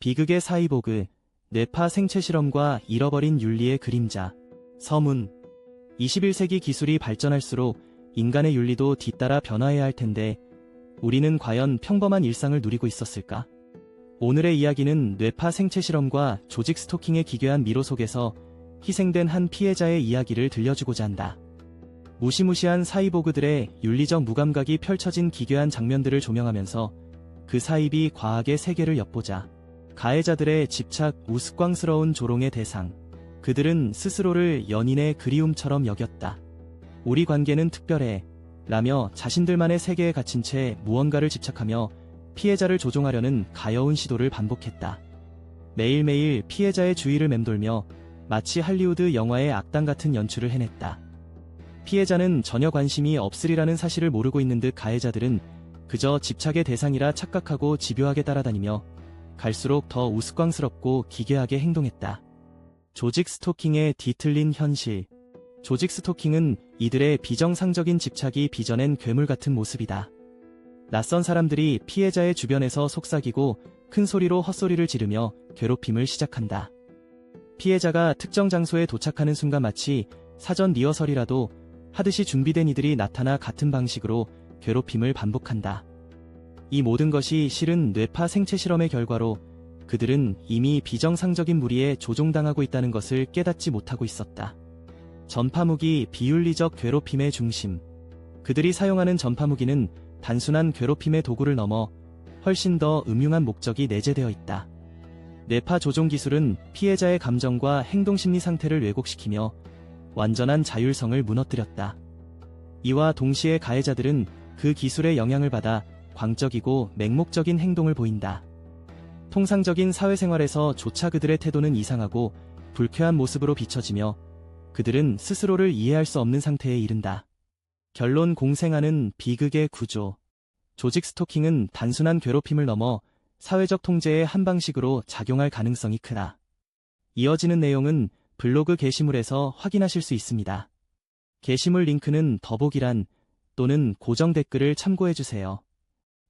비극의 사이보그, 뇌파 생체 실험과 잃어버린 윤리의 그림자, 서문. 21세기 기술이 발전할수록 인간의 윤리도 뒤따라 변화해야 할 텐데, 우리는 과연 평범한 일상을 누리고 있었을까? 오늘의 이야기는 뇌파 생체 실험과 조직 스토킹의 기괴한 미로 속에서 희생된 한 피해자의 이야기를 들려주고자 한다. 무시무시한 사이보그들의 윤리적 무감각이 펼쳐진 기괴한 장면들을 조명하면서 그 사입이 과학의 세계를 엿보자. 가해자들의 집착 우스꽝스러운 조롱의 대상. 그들은 스스로를 연인의 그리움처럼 여겼다. 우리 관계는 특별해. 라며 자신들만의 세계에 갇힌 채 무언가를 집착하며 피해자를 조종하려는 가여운 시도를 반복했다. 매일매일 피해자의 주위를 맴돌며 마치 할리우드 영화의 악당 같은 연출을 해냈다. 피해자는 전혀 관심이 없으리라는 사실을 모르고 있는 듯 가해자들은 그저 집착의 대상이라 착각하고 집요하게 따라다니며 갈수록 더 우스꽝스럽고 기괴하게 행동했다. 조직 스토킹의 뒤틀린 현실. 조직 스토킹은 이들의 비정상적인 집착이 빚어낸 괴물 같은 모습이다. 낯선 사람들이 피해자의 주변에서 속삭이고 큰 소리로 헛소리를 지르며 괴롭힘을 시작한다. 피해자가 특정 장소에 도착하는 순간 마치 사전 리허설이라도 하듯이 준비된 이들이 나타나 같은 방식으로 괴롭힘을 반복한다. 이 모든 것이 실은 뇌파 생체 실험의 결과로 그들은 이미 비정상적인 무리에 조종당하고 있다는 것을 깨닫지 못하고 있었다. 전파무기 비윤리적 괴롭힘의 중심. 그들이 사용하는 전파무기는 단순한 괴롭힘의 도구를 넘어 훨씬 더 음흉한 목적이 내재되어 있다. 뇌파 조종 기술은 피해자의 감정과 행동 심리 상태를 왜곡시키며 완전한 자율성을 무너뜨렸다. 이와 동시에 가해자들은 그 기술의 영향을 받아 광적이고 맹목적인 행동을 보인다. 통상적인 사회생활에서 조차 그들의 태도는 이상하고 불쾌한 모습으로 비춰지며 그들은 스스로를 이해할 수 없는 상태에 이른다. 결론 공생하는 비극의 구조. 조직 스토킹은 단순한 괴롭힘을 넘어 사회적 통제의 한 방식으로 작용할 가능성이 크다. 이어지는 내용은 블로그 게시물에서 확인하실 수 있습니다. 게시물 링크는 더보기란 또는 고정 댓글을 참고해주세요.